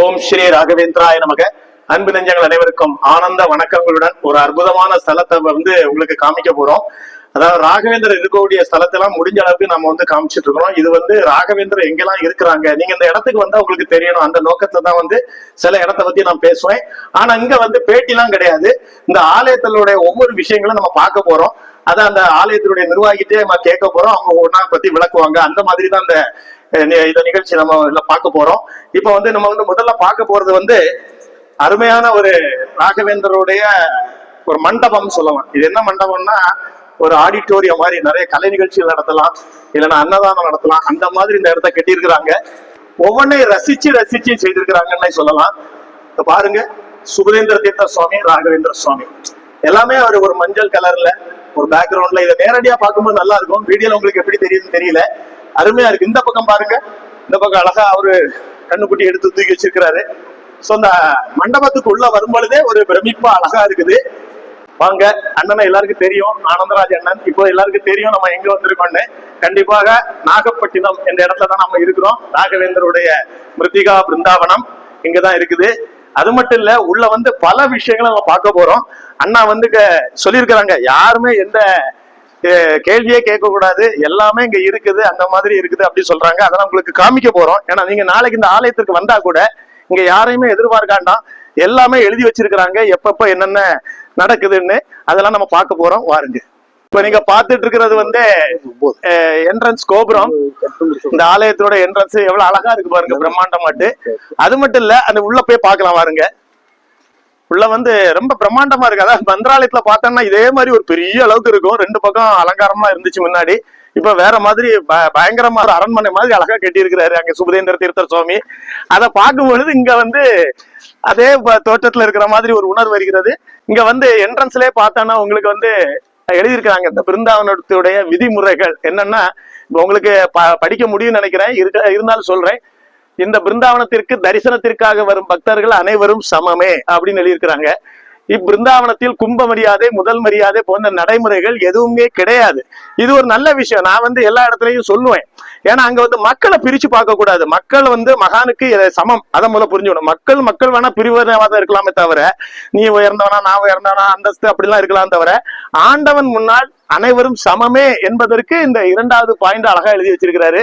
ஓம் ஸ்ரீ ராகவேந்திராய நமக. அன்பு நெஞ்சங்கள் அனைவருக்கும் ஆனந்த வணக்கங்களுடன் ஒரு அற்புதமான ஸ்தலத்தை வந்து உங்களுக்கு காமிக்க போறோம். அதாவது ராகவேந்தர் இருக்கக்கூடிய ஸ்தலத்தெல்லாம் முடிஞ்ச அளவுக்கு நம்ம வந்து காமிச்சிட்டு இருக்கிறோம். இது வந்து ராகவேந்தர் எங்கெல்லாம் இருக்கிறாங்க? நீங்க இந்த இடத்துக்கு வந்தா உங்களுக்கு தெரியணும். அந்த நோக்கத்துல தான் வந்து சில இடத்த பத்தி நான் பேசுவேன். ஆனா இங்க வந்து பேட்டிலாம் கிடையாது. இந்த ஆலயத்தினுடைய ஒவ்வொரு விஷயங்களும் நம்ம பார்க்க போறோம். அதை அந்த ஆலயத்தினுடைய நிர்வாகிட்டே நம்ம கேட்க போறோம். அவங்க ஒன்னா பத்தி விளக்குவாங்க. அந்த மாதிரி தான் அந்த இந்த நிகழ்ச்சி நம்ம இதுல பார்க்க போறோம். இப்ப வந்து நம்ம வந்து முதல்ல பார்க்க போறது வந்து அருமையான ஒரு ராகவேந்தருடைய ஒரு மண்டபம் சொல்லலாம். இது என்ன மண்டபம்னா ஒரு ஆடிட்டோரியம் மாதிரி நிறைய கலை நிகழ்ச்சிகள் நடத்தலாம். இல்லைன்னா அன்னதானம் நடத்தலாம். அந்த மாதிரி இந்த இடத்த கட்டியிருக்கிறாங்க. ஒவ்வொன்றையும் ரசிச்சு ரசிச்சு செய்திருக்கிறாங்கன்னு சொல்லலாம். பாருங்க. சுபதேந்திர தீர்த்த சுவாமி ராகவேந்திர சுவாமி. எல்லாமே அவர் ஒரு மஞ்சள் கலர்ல ஒரு பேக்ரவுண்ட்ல இதை நேரடியா பார்க்கும்போது நல்லா இருக்கும். வீடியோல உங்களுக்கு எப்படி தெரியுதுன்னு தெரியல. அருமையா இருக்கு. இந்த பக்கம் பாருங்க. இந்த பக்கம் அழகா அவரு கண்ணுக்குட்டி எடுத்து தூக்கி வச்சிருக்கிறாரு. சோ அந்த மண்டபத்துக்கு உள்ள வரும்பொழுதே ஒரு பிரமிப்பா அழகா இருக்குது. வாங்க அண்ணனை எல்லாருக்கும் தெரியும். ஆனந்தராஜ் அண்ணன். இப்போ எல்லாருக்கும் தெரியும் நம்ம எங்க வந்திருக்கோம்னு. கண்டிப்பாக நாகப்பட்டினம் என்ற இடத்துல தான் நம்ம இருக்கிறோம். ராகவேந்தருடைய மிருத்திகா பிருந்தாவனம் இங்கதான் இருக்குது. அது மட்டும் இல்ல உள்ள வந்து பல விஷயங்களை நம்ம பார்க்க போறோம். அண்ணா வந்து க- சொல்லியிருக்கிறாங்க. யாருமே எந்த கேள்வியே கேட்க கூடாது எல்லாமே இங்க இருக்குது அந்த மாதிரி இருக்குது அப்படி சொல்றாங்க. அதெல்லாம் உங்களுக்கு காமிக்க போறோம். ஏன்னா நீங்க நாளைக்கு இந்த ஆலயத்துக்கு வந்தா கூட இங்க யாரையுமே எதிர்பார்க்காண்டாம். எல்லாமே எழுதி வச்சிருக்கிறாங்க. எப்பப்ப என்னென்ன நடக்குதுன்னு அதெல்லாம் நம்ம பார்க்க போறோம். வாருங்க. இப்ப நீங்க பார்த்துட்டு இருக்கிறது வந்து என்ட்ரன்ஸ் கோபுரம். இந்த ஆலயத்தோட என்ட்ரன்ஸ் எவ்வளவு அழகா இருக்கு பாருங்க பிரம்மாண்டமாட்டு அது மட்டும் இல்ல அந்த உள்ள போய் பார்க்கலாம் வாருங்க. உள்ள வந்து ரொம்ப பிரம்மாண்டமா இருக்கு. அதாவது மந்திராலயத்துல பார்த்தோம்னா இதே மாதிரி ஒரு பெரிய அளவுக்கு இருக்கும். ரெண்டு பக்கம் அலங்காரமா இருந்துச்சு முன்னாடி. இப்ப வேற மாதிரி ப- பயங்கரமா ஒரு அரண்மனை மாதிரி அழகா கட்டியிருக்கிறாரு அங்க சுபதேந்திர தீர்த்தர் சுவாமி. அதை பார்க்கும் பொழுது இங்க வந்து அதே தோட்டத்துல இருக்கிற மாதிரி ஒரு உணர்வு வருகிறது. இங்க வந்து என்ட்ரன்ஸ்லயே பார்த்தோன்னா உங்களுக்கு வந்து எழுதியிருக்கிறாங்க. இந்த பிருந்தாவனத்துடைய விதிமுறைகள் என்னன்னா உங்களுக்கு ப- படிக்க முடியும்னு நினைக்கிறேன். இருக்க இருந்தாலும் சொல்றேன். இந்த பிருந்தாவனத்திற்கு தரிசனத்திற்காக வரும் பக்தர்கள் அனைவரும் சமமே அப்படின்னு எழுதியிருக்கிறாங்க. இப்பிருந்தாவனத்தில் கும்ப மரியாதை முதல் மரியாதை போன்ற நடைமுறைகள் எதுவுமே கிடையாது. இது ஒரு நல்ல விஷயம். நான் வந்து எல்லா இடத்துலையும் சொல்லுவேன். ஏன்னா அங்க வந்து மக்களை பிரிச்சு பார்க்க கூடாது மக்கள் வந்து மகானுக்கு இதை சமம். அதை முதல்ல புரிஞ்சுக்கணும். மக்கள் மக்கள் வேணா பிரிவினவாதம் இருக்கலாமே தவிர நீ உயர்ந்தவனா நான் உயர்ந்தவனா அந்தஸ்து அப்படிலாம் இருக்கலாம் தவிர ஆண்டவன் முன்னால் அனைவரும் சமமே என்பதற்கு இந்த இரண்டாவது பாயிண்ட் அழகா எழுதி வச்சிருக்கிறாரு.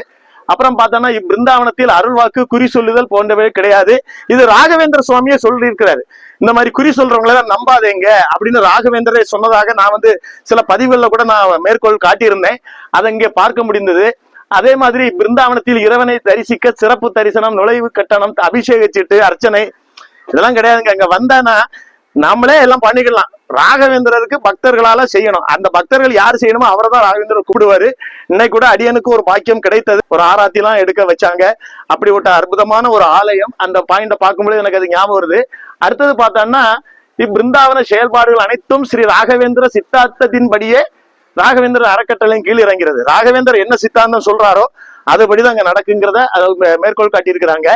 அப்புறம் பார்த்தோம்னா பிருந்தாவனத்தில் அருள்வாக்கு குறி சொல்லுதல் போன்றவை கிடையாது. இது ராகவேந்திர சுவாமியே சொல்லியிருக்கிறாரு. இந்த மாதிரி குறி சொல்றவங்களை எல்லாம் நம்பாதேங்க அப்படின்னு ராகவேந்திரே சொன்னதாக நான் வந்து சில பதிவுகளில் கூட நான் மேற்கோள் காட்டியிருந்தேன். அதை இங்கே பார்க்க முடிந்தது. அதே மாதிரி பிருந்தாவனத்தில் இறைவனை தரிசிக்க சிறப்பு தரிசனம் நுழைவு கட்டணம் அபிஷேக சீட்டு அர்ச்சனை இதெல்லாம் கிடையாதுங்க. அங்க வந்தானா நாமளே எல்லாம் பண்ணிக்கலாம். ராகவேந்திரருக்கு பக்தர்களால செய்யணும். அந்த பக்தர்கள் யார் செய்யணுமோ அவரை தான் ராகவேந்திரர் கூப்பிடுவாரு. இன்னைக்கு கூட அடியனுக்கு ஒரு பாக்கியம் கிடைத்தது. ஒரு ஆராத்தி எல்லாம் எடுக்க வச்சாங்க. அப்படிப்பட்ட அற்புதமான ஒரு ஆலயம் அந்த பாயிண்ட பார்க்கும்போது எனக்கு அது ஞாபகம் வருது. அடுத்தது பார்த்தோம்னா இப்பிருந்தாவன செயல்பாடுகள் அனைத்தும் ஸ்ரீ ராகவேந்திர சித்தாந்தத்தின்படியே ராகவேந்திரர் அறக்கட்டளையும் கீழ் இறங்கிறது. ராகவேந்தர் என்ன சித்தாந்தம் சொல்றாரோ அதுபடிதான் அங்க நடக்குங்கிறத அதை மேற்கோள் காட்டியிருக்கிறாங்க.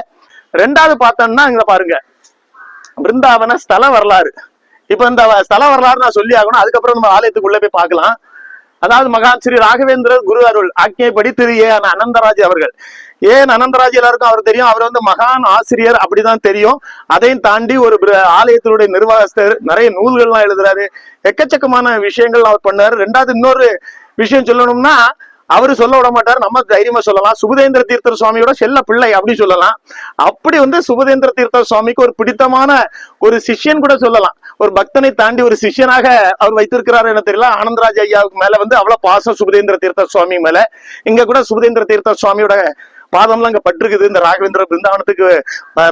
ரெண்டாவது பார்த்தோம்னா இங்க பாருங்க. பிருந்தாவன ஸ்தல வரலாறு. இப்ப இந்த ஸ்தல வரலாறு நான் சொல்லி ஆகணும். அதுக்கப்புறம் நம்ம ஆலயத்துக்குள்ள போய் பார்க்கலாம். அதாவது மகான் ஸ்ரீ ராகவேந்திரர் குரு அருள் ஆக்ஞைப்படி திரு ஏ அனந்தராஜ் அவர்கள். ஏன் அனந்தராஜ் எல்லாருக்கும் அவர் தெரியும். அவர் வந்து மகான் ஆசிரியர் அப்படிதான் தெரியும். அதையும் தாண்டி ஒரு ஆலயத்தினுடைய நிர்வாகஸ்தர் நிறைய நூல்கள்லாம் எழுதுறாரு. எக்கச்சக்கமான விஷயங்கள் அவர் பண்ணாரு. ரெண்டாவது இன்னொரு விஷயம் சொல்லணும்னா அவரு சொல்ல விட மாட்டார் நம்ம தைரியமா சொல்லலாம். சுபதேந்திர தீர்த்தர் சுவாமியோட செல்ல பிள்ளை அப்படின்னு சொல்லலாம். அப்படி வந்து சுபதேந்திர தீர்த்தர் சுவாமிக்கு ஒரு பிடித்தமான ஒரு சிஷ்யன் கூட சொல்லலாம். ஒரு பக்தனை தாண்டி ஒரு சிஷ்யனாக அவர் வைத்திருக்கிறார் என்ன தெரியல. ஆனந்தராஜ் ஐயாவுக்கு மேல வந்து அவ்வளவு பாசம் சுபதேந்திர தீர்த்தர் சுவாமி மேல. இங்க கூட சுபதேந்திர தீர்த்தர் சுவாமியோட பாதம்லாம் இங்க பட்டிருக்குது. இந்த ராகவேந்திர பிருந்தாவனத்துக்கு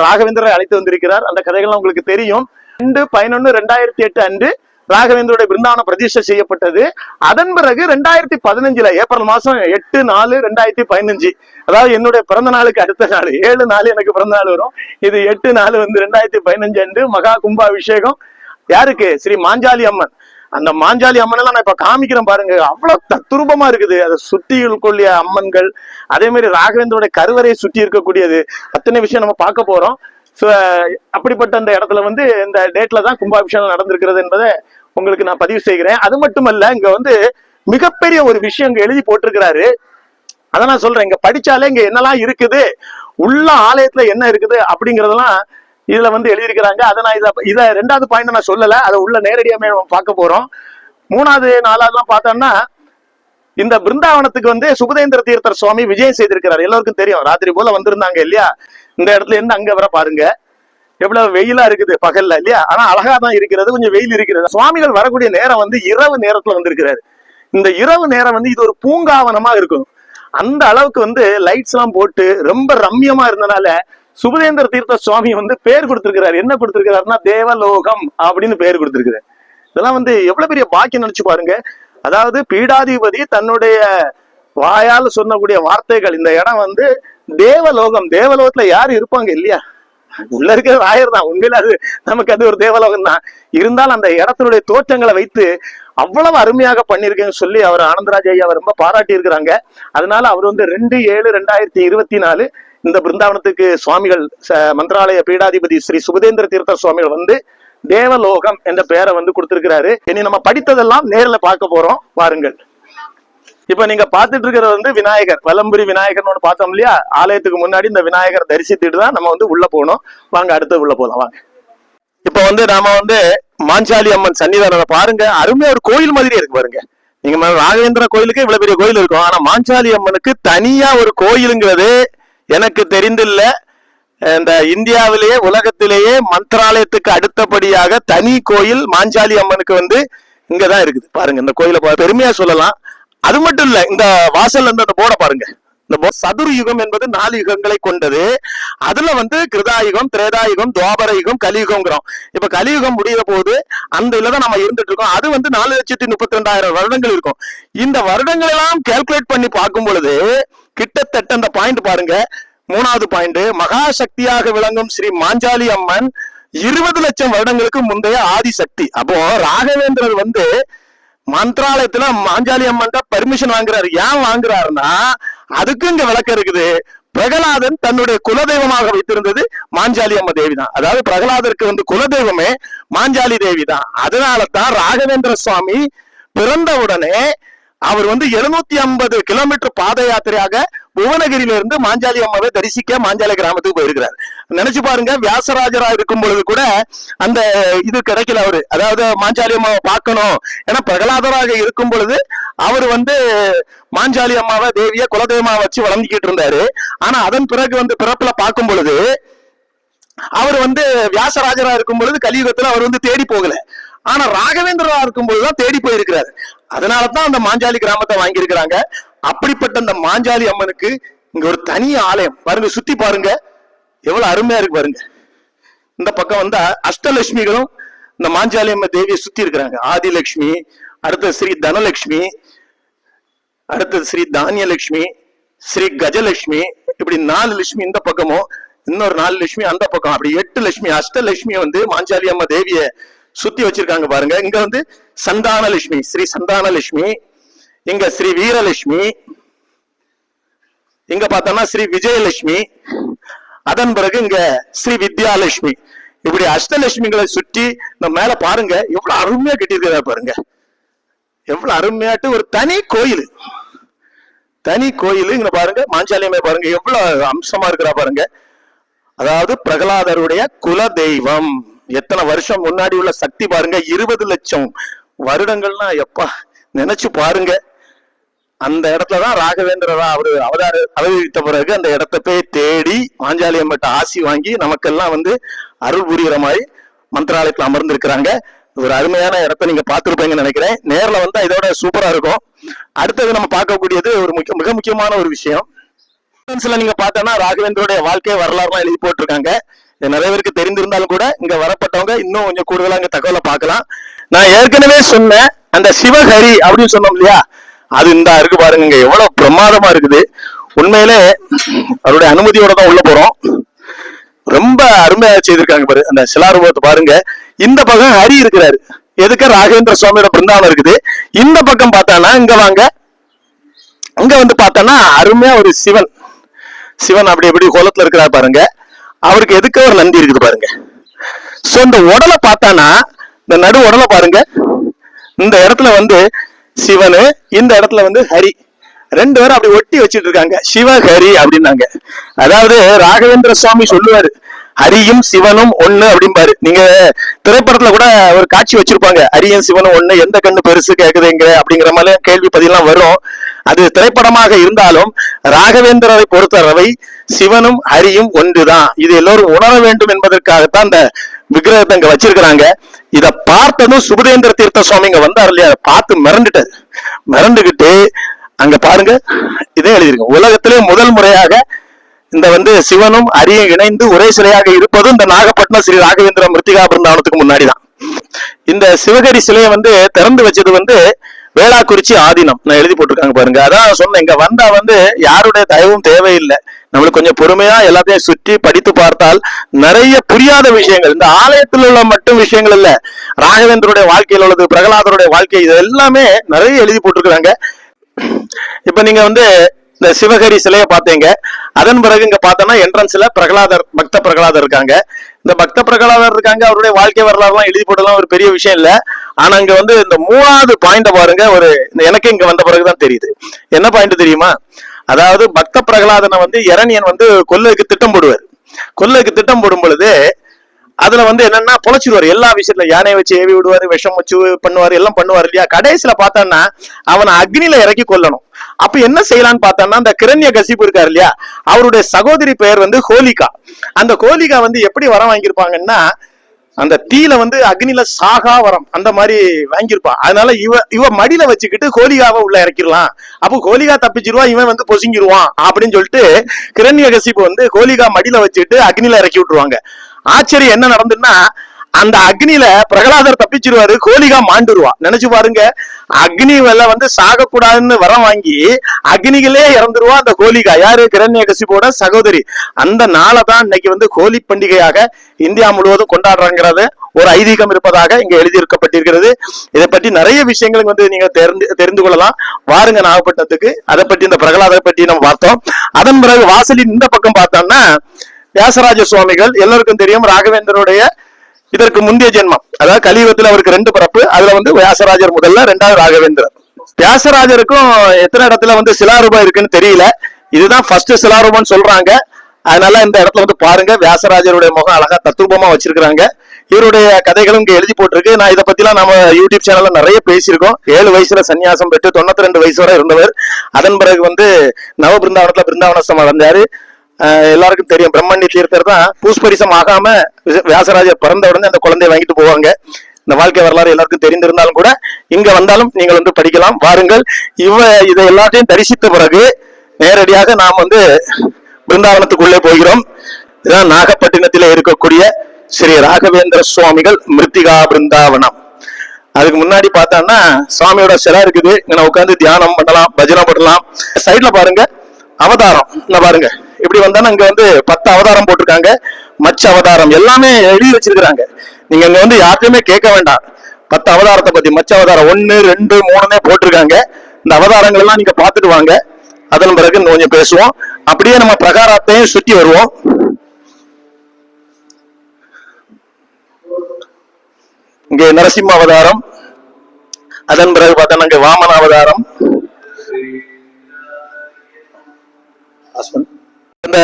ராகவேந்திரரை அழைத்து வந்திருக்கிறார். அந்த கதைகள்லாம் உங்களுக்கு தெரியும். ரெண்டு பதினொன்னு ரெண்டாயிரத்தி எட்டு அன்று ராகவேந்தருடைய பிருந்தாவனம் பிரதிஷ்டை செய்யப்பட்டது. அதன் பிறகு ரெண்டாயிரத்தி பதினஞ்சுல ஏப்ரல் மாசம் எட்டு நாலு ரெண்டாயிரத்தி பதினஞ்சு. அதாவது என்னுடைய பிறந்த நாளுக்கு அடுத்த நாள் ஏழு நாள் எனக்கு பிறந்த நாள் வரும். இது எட்டு நாள் வந்து ரெண்டாயிரத்தி பதினஞ்சு அன்று மகா கும்பாபிஷேகம். யாருக்கு? ஸ்ரீ மாஞ்சாலி அம்மன். அந்த மாஞ்சாலி அம்மன் எல்லாம் நான் இப்ப காமிக்கிறேன் பாருங்க. அவ்வளவு தத்துரூபமா இருக்குது. அதை சுத்தி இருக்கக்கூடிய அம்மன்கள் அதே மாதிரி ராகவேந்திரோட கருவறையை சுற்றி இருக்கக்கூடியது. அத்தனை விஷயம் நம்ம பார்க்க போறோம். So, அப்படிப்பட்ட அந்த இடத்துல வந்து இந்த டேட்ல தான் கும்பாபிஷேகம் நடந்திருக்கிறது என்பதை உங்களுக்கு நான் பதிவு செய்கிறேன். அது மட்டுமல்ல இங்க வந்து மிகப்பெரிய ஒரு விஷயம் இங்க எழுதி போட்டிருக்கிறாரு. அதை நான் சொல்றேன். இங்க படிச்சாலே இங்க என்னெல்லாம் இருக்குது? உள்ள ஆலயத்துல என்ன இருக்குது? அப்படிங்கறதெல்லாம் இதுல வந்து எழுதியிருக்கிறாங்க. அதை நான் இத இத ரெண்டாவது பாயிண்ட் நான் சொல்லல. அதை உள்ள நேரடியாமே நம்ம பார்க்க போறோம். மூணாவது நாலாவதுலாம் பார்த்தோம்னா இந்த பிருந்தாவனத்துக்கு வந்து சுபதேந்திர தீர்த்தர் சுவாமி விஜயம் செய்திருக்கிறார். எல்லாருக்கும் தெரியும். ராத்திரி போல வந்திருந்தாங்க இல்லையா? இந்த இடத்துல இருந்து அங்க வர பாருங்க. எவ்வளவு வெயிலா இருக்குது பகல்ல இல்லையா? ஆனா அழகா தான் இருக்கிறது கொஞ்சம் வெயில் இருக்கிறது. சுவாமிகள் வரக்கூடிய நேரம் வந்து இரவு நேரத்துல வந்திருக்கிறாரு. இந்த இரவு நேரம் வந்து இது ஒரு பூங்காவனமா இருக்கும். அந்த அளவுக்கு வந்து லைட்ஸ் எல்லாம் போட்டு ரொம்ப ரம்யமா இருந்தனால சுபதேந்திர தீர்த்த சுவாமி வந்து பேர் கொடுத்திருக்கிறார். என்ன கொடுத்திருக்கிறாருன்னா தேவலோகம் அப்படின்னு பேர் கொடுத்திருக்கிறார். இதெல்லாம் வந்து எவ்வளவு பெரிய பாக்கியம் நினைச்சு பாருங்க. அதாவது பீடாதிபதி தன்னுடைய வாயால் சொன்னக்கூடிய வார்த்தைகள் இந்த இடம் வந்து தேவலோகம். தேவலோகத்துல யாரு இருப்பாங்க இல்லையா? உள்ள இருக்கிற ஆயர் தான். உண்மையில அது நமக்கு அது ஒரு தேவலோகம் தான். இருந்தாலும் அந்த இடத்தினுடைய தோற்றங்களை வைத்து அவ்வளவு அருமையாக பண்ணியிருக்கேன்னு சொல்லி அவர் ஆனந்தராஜ் ஐயா ரொம்ப பாராட்டி இருக்கிறாங்க. அதனால அவர் வந்து ரெண்டு ஏழு ரெண்டாயிரத்தி இருபத்தி நாலு இந்த பிருந்தாவனத்துக்கு சுவாமிகள் மந்திராலய பீடாதிபதி ஸ்ரீ சுபதேந்திர தீர்த்த சுவாமிகள் வந்து தேவலோகம் என்ற பெயரை வந்து கொடுத்திருக்கிறாரு. இனி நம்ம படித்ததெல்லாம் நேர்ல பார்க்க போறோம். வாருங்கள். இப்ப நீங்க பாத்துட்டு இருக்கிறது வந்து விநாயகர். வலம்புரி விநாயகர்னு ஒண்ணு பார்த்தோம் இல்லையா? ஆலயத்துக்கு முன்னாடி இந்த விநாயகர் தரிசித்துட்டு தான் நம்ம வந்து உள்ள போகணும். வாங்க அடுத்து உள்ள போலாம். வாங்க. இப்ப வந்து நாம வந்து மாஞ்சாலி அம்மன் சன்னிதானம் பாருங்க. அருமையா ஒரு கோயில் மாதிரி இருக்கு பாருங்க. நீங்க ராகேந்திர கோயிலுக்கு இவ்வளவு பெரிய கோயில் இருக்கும். ஆனா மாஞ்சாலி அம்மனுக்கு தனியா ஒரு கோயிலுங்கிறது எனக்கு தெரிந்தில்ல. இந்த இந்தியாவிலேயே உலகத்திலேயே மந்திராலயத்துக்கு அடுத்தபடியாக தனி கோயில் மாஞ்சாலி அம்மனுக்கு வந்து இங்கதான் இருக்குது. பாருங்க இந்த கோயிலை பெருமையா சொல்லலாம். அது மட்டும் இல்ல இந்த வாசல் இருந்து அந்த போர்டை பாருங்க. இந்த சதுர் யுகம் என்பது நாலு யுகங்களை கொண்டது. அதுல வந்து கிருதாயுகம் திரேதாயுகம் துவாபர யுகம் கலியுகம்ங்கிறோம். இப்ப கலியுகம் முடிகிற போது அந்த இதுல தான் நம்ம இருந்துட்டு இருக்கோம். அது வந்து நாலு லட்சத்தி முப்பத்தி ரெண்டாயிரம் வருடங்கள் இருக்கும். இந்த வருடங்கள் எல்லாம் கேல்குலேட் பண்ணி பார்க்கும் பொழுது கிட்டத்தட்ட அந்த பாயிண்ட் பாருங்க. மூணாவது பாயிண்ட் மகா சக்தியாக விளங்கும் ஸ்ரீ மாஞ்சாலி அம்மன் இருபது லட்சம் வருடங்களுக்கு முந்தைய ஆதிசக்தி. அப்போ ராகவேந்திரர் வந்து மந்திராலயத்துல மாஞ்சாலி அம்மன் பர்மிஷன் வாங்குறாரு. ஏன் வாங்குறாருன்னா அதுக்கு இங்க விளக்கம் இருக்குது. பிரகலாதன் தன்னுடைய குலதெய்வமாக வைத்திருந்தது மாஞ்சாலி அம்ம தேவி தான் அதாவது பிரகலாதருக்கு வந்து குலதெய்வமே மாஞ்சாலி தேவி தான் அதனால தான் ராகவேந்திர சுவாமி பிறந்த உடனே அவர் வந்து எழுநூத்தி ஐம்பது கிலோமீட்டர் பாத யாத்திரையாக புவனகிரியில இருந்து மாஞ்சாலி அம்மாவை தரிசிக்க மாஞ்சாலி கிராமத்துக்கு போயிருக்கிறார். நினைச்சு பாருங்க வியாசராஜரா இருக்கும் பொழுது கூட அந்த இது கிடைக்கல அவரு. அதாவது மாஞ்சாலி அம்மாவை பார்க்கணும். ஏன்னா பிரகலாதராக இருக்கும் பொழுது அவர் வந்து மாஞ்சாலி அம்மாவை தேவிய குலதெய்வமா வச்சு வளர்ந்துக்கிட்டு இருந்தாரு. ஆனா அதன் பிறகு வந்து பிறப்புல பார்க்கும் பொழுது அவர் வந்து வியாசராஜரா இருக்கும் பொழுது கலியுகத்துல அவர் வந்து தேடி போகல. ஆனா ராகவேந்திரரா இருக்கும் பொழுதுதான் தேடி போயிருக்கிறாரு. அதனாலதான் அந்த மாஞ்சாலி கிராமத்தை வாங்கியிருக்கிறாங்க. அப்படிப்பட்ட அந்த மாஞ்சாலி அம்மனுக்கு இங்க ஒரு தனி ஆலயம். பாருங்க சுத்தி பாருங்க. எவ்வளவு அருமையா இருக்கு பாருங்க. இந்த பக்கம் வந்தா அஷ்டலட்சுமிகளும் இந்த மாஞ்சாலி அம்மன் தேவியை சுத்தி இருக்கிறாங்க. ஆதிலட்சுமி அடுத்தது ஸ்ரீ தனலட்சுமி அடுத்தது ஸ்ரீ தானியலட்சுமி ஸ்ரீ கஜலட்சுமி இப்படி நாலு லட்சுமி இந்த பக்கமும் இன்னொரு நாலு லட்சுமி அந்த பக்கம். அப்படி எட்டு லட்சுமி அஷ்டலட்சுமி வந்து மாஞ்சாலி அம்மா தேவிய சுத்தி வச்சிருக்காங்க பாருங்க. இங்க வந்து சந்தான லட்சுமி ஸ்ரீ சந்தான லட்சுமி இங்க ஸ்ரீ வீரலட்சுமி இங்க பார்த்தோம்னா ஸ்ரீ விஜயலட்சுமி அதன் பிறகு இங்க ஸ்ரீ வித்யாலட்சுமி. இப்படி அஷ்டலட்சுமிகளை சுற்றி இந்த மேல பாருங்க எவ்வளவு அருமையா கட்டியிருக்கிறதா பாருங்க. எவ்வளவு அருமையாட்டு ஒரு தனி கோயில். தனி கோயில் இங்க பாருங்க மாஞ்சாலியம்மை பாருங்க எவ்வளவு அம்சமா இருக்கிறா பாருங்க. அதாவது பிரகலாதருடைய குல தெய்வம் எத்தனை வருஷம் முன்னாடி உள்ள சக்தி பாருங்க இருபது லட்சம் வருடங்கள்னா எப்பா நினைச்சு பாருங்க. அந்த இடத்துலதான் ராகவேந்திரரா அவரு அவதார அவதரித்த பிறகு அந்த இடத்த போய் தேடி மாஞ்சாலி அம்மட்ட ஆசி வாங்கி நமக்கெல்லாம் வந்து அருள் புரியுற மாதிரி மந்திராலயத்துல அமர்ந்திருக்கிறாங்க. ஒரு அருமையான இடத்த நீங்க பார்த்துருப்பீங்கன்னு நினைக்கிறேன். நேர்ல வந்தா இதோட சூப்பரா இருக்கும். அடுத்தது நம்ம பார்க்கக்கூடியது ஒரு முக்கிய மிக முக்கியமான ஒரு விஷயம். நீங்க பார்த்தோன்னா ராகவேந்தருடைய வாழ்க்கை வரலாறுலாம் எழுதி போட்டிருக்காங்க. நிறைய பேருக்கு தெரிந்திருந்தாலும் கூட இங்க வரப்பட்டவங்க இன்னும் கொஞ்சம் கூடுதலா இங்க தகவலை பார்க்கலாம். நான் ஏற்கனவே சொன்னேன் அந்த சிவஹரி அப்படின்னு சொன்னோம் இல்லையா? அது இந்த இருக்கு பாருங்க எவ்வளவு பிரமாதமா இருக்குது. உண்மையிலே அவருடைய அனுமதியோட தான் உள்ள போறோம். ரொம்ப அருமையா செய்திருக்காங்க பாரு அந்த சிலாரூபத்தை பாருங்க. இந்த பக்கம் ஹரி இருக்கிறாரு. எதுக்கு? ராகவேந்திர சுவாமியோட பிருந்தாவனம் இருக்குது. இந்த பக்கம் பார்த்தானா இங்க வாங்க. அங்க வந்து பார்த்தோன்னா அருமையா ஒரு சிவன். சிவன் அப்படி எப்படி கோலத்துல இருக்கிறார் பாருங்க. அவருக்கு எதுக்கு ஒரு நந்தி இருக்குது பாருங்க. சோ இந்த உடலை பார்த்தானா இந்த நடு உடலை பாருங்க. இந்த இடத்துல வந்து சிவனு இந்த இடத்துல வந்து ஹரி. ரெண்டு பேரும் அப்படி ஒட்டி வச்சிட்டு இருக்காங்க. சிவஹரி அப்படின்னாங்க. அதாவது ராகவேந்திர சுவாமி சொல்லுவாரு ஹரியும் சிவனும் ஒண்ணு அப்படிம்பாரு. நீங்க திரைப்படத்துல கூட ஒரு காட்சி வச்சிருப்பாங்க. ஹரியும் சிவனும் ஒண்ணு எந்த கண்ணு பெருசு கேக்குதுங்க அப்படிங்கிற மாதிரி கேள்வி பதிலாம் வரும். அது திரைப்படமாக இருந்தாலும் ராகவேந்திரரை பொறுத்தவரை சிவனும் ஹரியும் ஒன்றுதான். இது எல்லோரும் உணர வேண்டும் என்பதற்காகத்தான் அந்த விக்கிரகத்தை இங்க வச்சிருக்கிறாங்க. இத பார்த்ததும் சுபதேந்திர தீர்த்த சுவாமிங்க வந்தார் இல்லையா? பார்த்து மிரண்டுட்டது மிரண்டுகிட்டு அங்க பாருங்க இதே எழுதியிருக்கு. உலகத்திலே முதல் முறையாக இந்த வந்து சிவனும் அரியும் இணைந்து ஒரே சிலையாக இருப்பதும் இந்த நாகப்பட்டினம் ஸ்ரீ ராகவேந்திர மிருத்திகா பிருந்தாவனத்துக்கு முன்னாடி தான் இந்த சிவகரி சிலையை வந்து திறந்து வச்சது வந்து வேளாக்குறிச்சி ஆதீனம். நான் எழுதி போட்டிருக்காங்க பாருங்க. அதான் சொன்னேன். இங்க வந்தா வந்து யாருடைய தயவும் தேவையில்லை. நம்மளுக்கு கொஞ்சம் பொறுமையா எல்லாத்தையும் சுற்றி படித்து பார்த்தால் நிறைய புரியாத விஷயங்கள். இந்த ஆலயத்தில் உள்ள மட்டும் விஷயங்கள் இல்ல. ராகவேந்தருடைய வாழ்க்கையில் உள்ளது பிரகலாதருடைய வாழ்க்கை இது எல்லாமே நிறைய எழுதி போட்டிருக்கிறாங்க. இப்ப நீங்க வந்து இந்த சிவகரி சிலையை பார்த்தீங்க. அதன் பிறகு இங்க பார்த்தோம்னா என்ட்ரன்ஸ்ல பிரகலாதர் பக்த பிரகலாதர் இருக்காங்க. இந்த பக்த பிரகலாதர் இருக்காங்க. அவருடைய வாழ்க்கை வரலாறுலாம் எழுதி போட்டலாம் ஒரு பெரிய விஷயம் இல்லை. ஆனா இங்க வந்து இந்த மூணாவது பாயிண்ட பாருங்க ஒரு எனக்கு இங்க வந்த பிறகுதான் தெரியுது. என்ன பாயிண்ட் தெரியுமா? அதாவது பக்த பிரகலாதனை வந்து இரணியன் வந்து கொல்லுக்கு திட்டம் போடுவார். கொல்லுக்கு திட்டம் போடும் பொழுது அதுல வந்து என்னன்னா பொழைச்சிடுவார் எல்லா விஷயத்துல யானையை வச்சு ஏவி விடுவாரு விஷம் வச்சு பண்ணுவாரு எல்லாம் பண்ணுவார் இல்லையா? கடைசியில பார்த்தான்னா அவனை அக்னியில இறக்கி கொல்லணும். அப்ப என்ன செய்யலாம்னு பார்த்தோம்னா அந்த கிரண்ய கசிப்பு இருக்காரு இல்லையா? அவருடைய சகோதரி பெயர் வந்து ஹோலிகா. அந்த ஹோலிகா வந்து எப்படி வரம் வாங்கியிருப்பாங்கன்னா அந்த தீல வந்து அக்னில சாகா வரம் அந்த மாதிரி வாங்கியிருப்பான். அதனால இவ இவ மடியில வச்சுக்கிட்டு ஹோலிகாவை உள்ள இறக்கிடலாம். அப்போ ஹோலிகா தப்பிச்சிருவா இவன் வந்து பொசுங்கிருவான் அப்படின்னு சொல்லிட்டு கிரண்ய கசிப்பு வந்து ஹோலிகா மடியில வச்சுக்கிட்டு அக்னில இறக்கி விட்டுருவாங்க. ஆச்சரியம் என்ன நடந்துன்னா அந்த அக்னியில பிரகலாதர் தப்பிச்சிருவாரு கோலிகா மாண்டுருவா. நினைச்சு பாருங்க அக்னி வெள்ள வந்து சாகக்கூடாதுன்னு வரம் வாங்கி அக்னிகளே இறந்துருவா அந்த கோலிகா. யாரு? கிரண்ய கசிப்போட சகோதரி. அந்த நாளை தான் இன்னைக்கு வந்து கோலி பண்டிகையாக இந்தியா முழுவதும் கொண்டாடுறாங்கிறது ஒரு ஐதீகம் இருப்பதாக இங்க எழுதியிருக்கப்பட்டிருக்கிறது. இதை பற்றி நிறைய விஷயங்கள் வந்து நீங்க தெரிந்து தெரிந்து கொள்ளலாம். வாருங்க நாகப்பட்டினத்துக்கு. அதை பற்றி இந்த பிரகலாதரை பற்றி நம்ம பார்த்தோம். அதன் பிறகு வாசலின் இந்த பக்கம் பார்த்தோம்னா வியாசராஜ சுவாமிகள் எல்லாருக்கும் தெரியும் ராகவேந்தருடைய இதற்கு முந்தைய ஜென்மம். அதாவது கலியுகத்தில் அவருக்கு ரெண்டு பிறப்பு. அதுல வந்து வியாசராஜர் முதல்ல ரெண்டாவது ராகவேந்திரர். வியாசராஜருக்கும் எத்தனை இடத்துல வந்து சிலாரூபம் இருக்குன்னு தெரியல. இதுதான் ஃபர்ஸ்ட் சிலாரூபம்னு சொல்றாங்க. அதனால இந்த இடத்துல வந்து பாருங்க வியாசராஜருடைய முகம் அழகா தத்ரூபமா வச்சிருக்கிறாங்க. இவருடைய கதைகளும் இங்க எழுதி போட்டிருக்கு. நான் இதை பத்திலாம் நம்ம யூடியூப் சேனல்ல நிறைய பேசியிருக்கோம். ஏழு வயசுல சன்னியாசம் பெற்று தொண்ணூத்தி ரெண்டு வயசு வரை இருந்தவர். அதன் பிறகு வந்து நவ பிருந்தாவனத்துல பிருந்தாவனஸ்தம் அடைஞ்சாரு. எல்லாருக்கும் தெரியும். பிரம்மண்ய தீர்த்தர் தான் பூஸ்பரிசம் ஆகாம வியாசராஜர் பிறந்த உடனே அந்த குழந்தைய வாங்கிட்டு போவாங்க. இந்த வாழ்க்கை வரலாறு எல்லாருக்கும் தெரிந்திருந்தாலும் கூட இங்க வந்தாலும் நீங்கள் வந்து படிக்கலாம் வாருங்கள். இவ இதை எல்லாத்தையும் தரிசித்த பிறகு நேரடியாக நாம் வந்து பிருந்தாவனத்துக்குள்ளே போகிறோம். இதுதான் நாகப்பட்டினத்திலே இருக்கக்கூடிய ஸ்ரீ ராகவேந்திர சுவாமிகள் மிருத்திகா பிருந்தாவனம். அதுக்கு முன்னாடி பார்த்தோம்னா சுவாமியோட சிலை இருக்குது. இங்க உட்காந்து தியானம் பண்ணலாம் பஜனை பண்ணலாம். சைட்ல பாருங்க அவதாரம். இந்த பாருங்க. இப்படி வந்தாலும் அங்க வந்து பத்து அவதாரம் போட்டிருக்காங்க. மச்ச அவதாரம் எல்லாமே எழுதி வச்சிருக்கிறாங்க. நீங்க அங்க வந்து யார்கிட்டயுமே கேட்க வேண்டாம். பத்து அவதாரத்தை பத்தி மச்ச அவதாரம் ஒன்னு ரெண்டு மூணுமே போட்டிருக்காங்க. இந்த அவதாரங்கள் எல்லாம் நீங்க பார்த்துட்டு வாங்க. அதன் பிறகு கொஞ்சம் பேசுவோம். அப்படியே நம்ம பிரகாரத்தையும் சுற்றி வருவோம். இங்கே நரசிம்ம அவதாரம். அதன் பிறகு பார்த்தோம்னா இங்கே வாமன அவதாரம். அந்த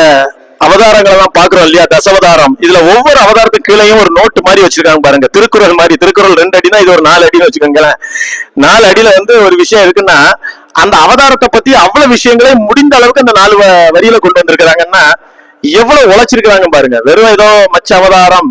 அவதாரங்கள் எல்லாம் பாக்குறோம் இல்லையா? தசவதாரம். இதுல ஒவ்வொரு அவதாரத்துக்கு கீழேயும் ஒரு நோட்டு மாதிரி வச்சிருக்காங்க பாருங்க. திருக்குறள் மாதிரி திருக்குறள் ரெண்டு அடினா இது ஒரு நாலு அடின்னு வச்சுக்கோங்களேன். நாலு அடியில வந்து ஒரு விஷயம் இருக்குன்னா அந்த அவதாரத்தை பத்தி அவ்வளவு விஷயங்களே முடிந்த அளவுக்கு அந்த நாலு வரியில கொண்டு வந்திருக்கிறாங்கன்னா எவ்வளவு உழைச்சிருக்கிறாங்க பாருங்க. வெறும் ஏதோ மச்ச அவதாரம்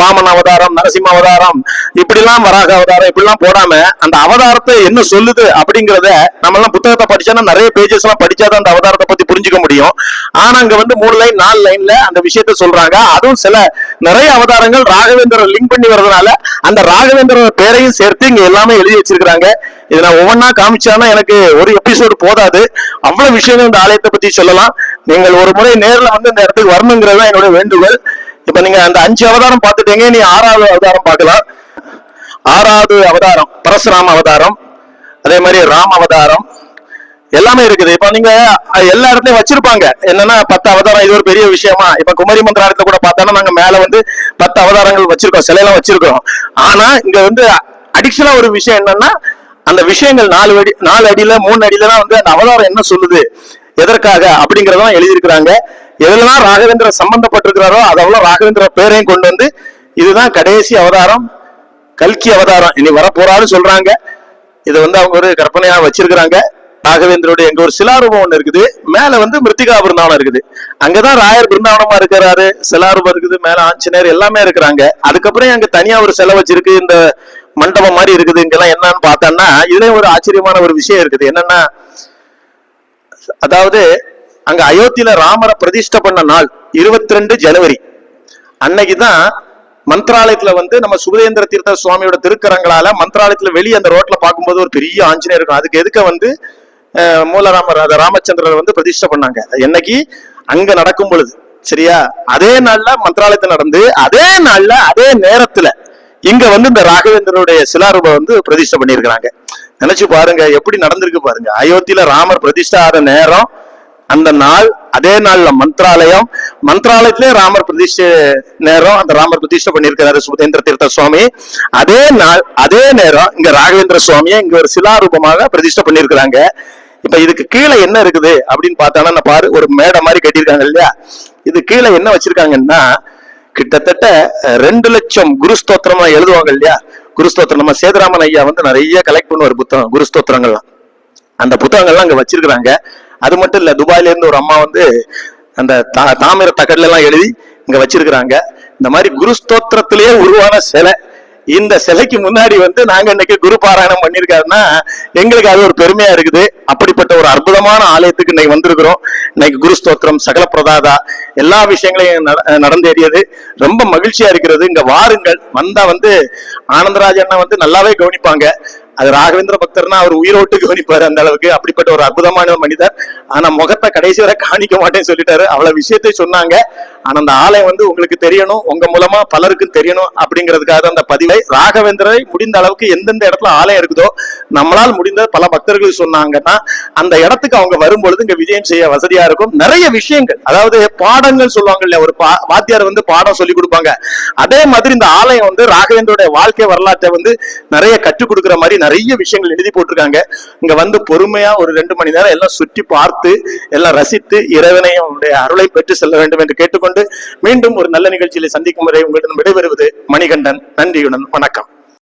வாமன் அவதாரம் நரசிம்ம அவதாரம் இப்படிலாம் வராக அவதாரம் இப்படிலாம் போடாம அந்த அவதாரத்தை என்ன சொல்லுது அப்படிங்கறத நம்ம எல்லாம் புத்தகத்தை படிச்சோம்னா நிறைய பேஜஸ் எல்லாம் படிச்சாதான் அந்த அவதாரத்தை பத்தி புரிஞ்சுக்க முடியும். ஆனா அங்க வந்து மூணு லைன் நாலு லைன்ல அந்த விஷயத்த சொல்றாங்க. அதுவும் சில நிறைய அவதாரங்கள் ராகவேந்திரர் லிங்க் பண்ணி வர்றதுனால அந்த ராகவேந்திரோட பேரையும் சேர்த்து இங்க எல்லாமே எழுதி வச்சிருக்கிறாங்க. இதை நான் ஒவ்வொன்னா காமிச்சானா எனக்கு ஒரு எபிசோடு போதாது. அவ்வளவு விஷயங்கள் இந்த ஆலயத்தை பத்தி சொல்லலாம். நீங்கள் ஒரு முறை நேரில் வந்து இந்த இடத்துக்கு வரணுங்கிறது தான் என்னோட வேண்டுகோள். இப்ப நீங்க அந்த அஞ்சு அவதாரம் பார்த்துட்டீங்க நீ ஆறாவது அவதாரம் பார்க்கலாம். ஆறாவது அவதாரம் பரசுராம அவதாரம் அதே மாதிரி ராம அவதாரம் எல்லாமே இருக்குது. இப்ப நீங்க எல்லா இடத்துலயும் வச்சிருப்பாங்க. என்னன்னா பத்து அவதாரம் இது ஒரு பெரிய விஷயமா. இப்ப குமரி மந்திராலயத்துல கூட பார்த்தோம்னா நாங்க மேல வந்து பத்து அவதாரங்கள் வச்சிருக்கோம். சிலையெல்லாம் வச்சிருக்கோம். ஆனா இங்க வந்து அடிஷனலா ஒரு விஷயம் என்னன்னா அந்த விஷயங்கள் நாலு அடி நாலு அடியில மூணு அடியில தான் வந்து அந்த அவதாரம் என்ன சொல்லுது எதற்காக அப்படிங்கறதெல்லாம் எழுதியிருக்கிறாங்க. எதுலாம் ராகவேந்திர சம்பந்தப்பட்டிருக்கிறாரோ அதெல்லாம் ராகவேந்திர பேரையும் கொண்டு வந்து இதுதான் கடைசி அவதாரம் கல்கி அவதாரம். இனி வரப்போறான்னு சொல்றாங்க. இதை வந்து அவங்க ஒரு கற்பனையா வச்சிருக்கிறாங்க. ராகவேந்திரோட எங்க ஒரு சிலாரூபம் ஒண்ணு இருக்குது. மேல வந்து மிருத்திகா பிருந்தாவனம் இருக்குது. அங்கதான் ராயர் பிருந்தாவனமா இருக்கிறாரு. சிலாரூபம் இருக்குது மேல ஆஞ்சநேயர் எல்லாமே இருக்கிறாங்க. அதுக்கப்புறம் அங்க தனியா ஒரு செலவு வச்சிருக்கு. இந்த மண்டபம் மாதிரி இருக்குது. இங்கெல்லாம் என்னன்னு பார்த்தோம்னா இதுலயும் ஒரு ஆச்சரியமான ஒரு விஷயம் இருக்குது. என்னன்னா அதாவது அங்க அயோத்தியில ராமரை பிரதிஷ்டை பண்ண நாள் இருபத்தி ரெண்டு ஜனவரி. அன்னைக்குதான் மந்திராலயத்துல வந்து நம்ம சுபதேந்திர தீர்த்த சுவாமியோட திருக்கரங்களால மந்திராலயத்துல வெளியே அந்த ரோட்ல பார்க்கும்போது ஒரு பெரிய ஆஞ்சநேயர் இருக்கும். அதுக்கு எதுக்க வந்து மூலராமர் அதை ராமச்சந்திரர் வந்து பிரதிஷ்டை பண்ணாங்க. என்னைக்கு? அங்க நடக்கும் பொழுது. சரியா? அதே நாள்ல மந்திராலயத்தை நடந்து அதே நாள்ல அதே நேரத்துல இங்க வந்து இந்த ராகவேந்திரனுடைய சிலாரூபம் வந்து பிரதிஷ்டை பண்ணியிருக்கிறாங்க. நினைச்சு பாருங்க எப்படி நடந்திருக்கு பாருங்க. அயோத்தியில ராமர் பிரதிஷ்டை ஆகிற நேரம் அந்த நாள் அதே நாள்ல மந்த்ராலயம் மந்த்ராலயத்திலே ராமர் பிரதிஷ்ட நேரம் அந்த ராமர் பிரதிஷ்டை பண்ணியிருக்கிறாரு சுபதேந்திர தீர்த்த சுவாமி. அதே நாள் அதே நேரம் இங்க ராகவேந்திர சுவாமியை இங்க ஒரு சிலாரூபமாக பிரதிஷ்டை பண்ணியிருக்கிறாங்க. இப்ப இதுக்கு கீழே என்ன இருக்குது அப்படின்னு பார்த்தோன்னா நான் பாரு ஒரு மேடை மாதிரி கட்டியிருக்காங்க இல்லையா? இது கீழே என்ன வச்சிருக்காங்கன்னா கிட்டத்தட்ட ரெண்டு லட்சம் குருஸ்தோத்திரமா எழுதுவாங்க இல்லையா? குருஸ்தோத்திரம் நம்ம சேதராமன் ஐயா வந்து நிறைய கலெக்ட் பண்ணுவார் புத்தகம் குருஸ்தோத்திரங்கள்லாம் அந்த புத்தகங்கள்லாம் அங்க வச்சிருக்கிறாங்க. அது மட்டும் இல்லை துபாயில இருந்து ஒரு அம்மா வந்து அந்த தா- தாமிர தகடுல எல்லாம் எழுதி இங்க வச்சிருக்கிறாங்க. இந்த மாதிரி குரு ஸ்தோத்திரத்திலேயே உருவான சிலை. இந்த சிலைக்கு முன்னாடி வந்து நாங்க இன்னைக்கு குரு பாராயணம் பண்ணியிருக்காருன்னா எங்களுக்கு அது ஒரு பெருமையா இருக்குது. அப்படிப்பட்ட ஒரு அற்புதமான ஆலயத்துக்கு இன்னைக்கு வந்திருக்கிறோம். இன்னைக்கு குரு ஸ்தோத்திரம் சகல பிரதாதா எல்லா விஷயங்களையும் நட- நடந்தேறியது. ரொம்ப மகிழ்ச்சியா இருக்கிறது. இங்க வாருங்கள். வந்தா வந்து ஆனந்தராஜ் அண்ணா வந்து நல்லாவே கவனிப்பாங்க. அது ராகவேந்திர பக்தர்னா அவர் உயிரோட்டு கவனிப்பாரு அந்த அளவுக்கு. அப்படிப்பட்ட ஒரு அற்புதமான மனிதர். ஆனா முகத்தை கடைசி வரை காணிக்க மாட்டேன்னு சொல்லிட்டாரு. அவ்வளவு விஷயத்தை சொன்னாங்க. ஆனா அந்த ஆலயம் வந்து உங்களுக்கு தெரியணும் உங்க மூலமா பலருக்கும் தெரியணும் அப்படிங்கிறதுக்காக அந்த பதிவை. ராகவேந்திரரை முடிந்த அளவுக்கு எந்தெந்த இடத்துல ஆலயம் இருக்குதோ நம்மளால் முடிந்த பல பக்தர்கள் சொன்னாங்கன்னா அந்த இடத்துக்கு அவங்க வரும்பொழுது இங்க விஜயம் செய்ய வசதியா இருக்கும். நிறைய விஷயங்கள் அதாவது பாடங்கள் சொல்லுவாங்க இல்லையா? ஒரு பா- வாத்தியார் வந்து பாடம் சொல்லி கொடுப்பாங்க. அதே மாதிரி இந்த ஆலயம் வந்து ராகவேந்தருடைய வாழ்க்கை வரலாற்றை வந்து நிறைய கற்றுக் கொடுக்கிற மாதிரி நிறைய விஷயங்கள் எழுதி போட்டிருக்காங்க. இங்க வந்து பொறுமையா ஒரு ரெண்டு மணி நேரம் எல்லாம் சுற்றி பார்த்து எல்லாம் ரசித்து இறைவனையும் அவருடைய அருளை பெற்று செல்ல வேண்டும் என்று கேட்டுக்கொண்டு மீண்டும் ஒரு நல்ல நிகழ்ச்சியில சந்திக்கும் வரை உங்களிடம் விடைபெறுவது மணிகண்டன். நன்றியுடன் வணக்கம்.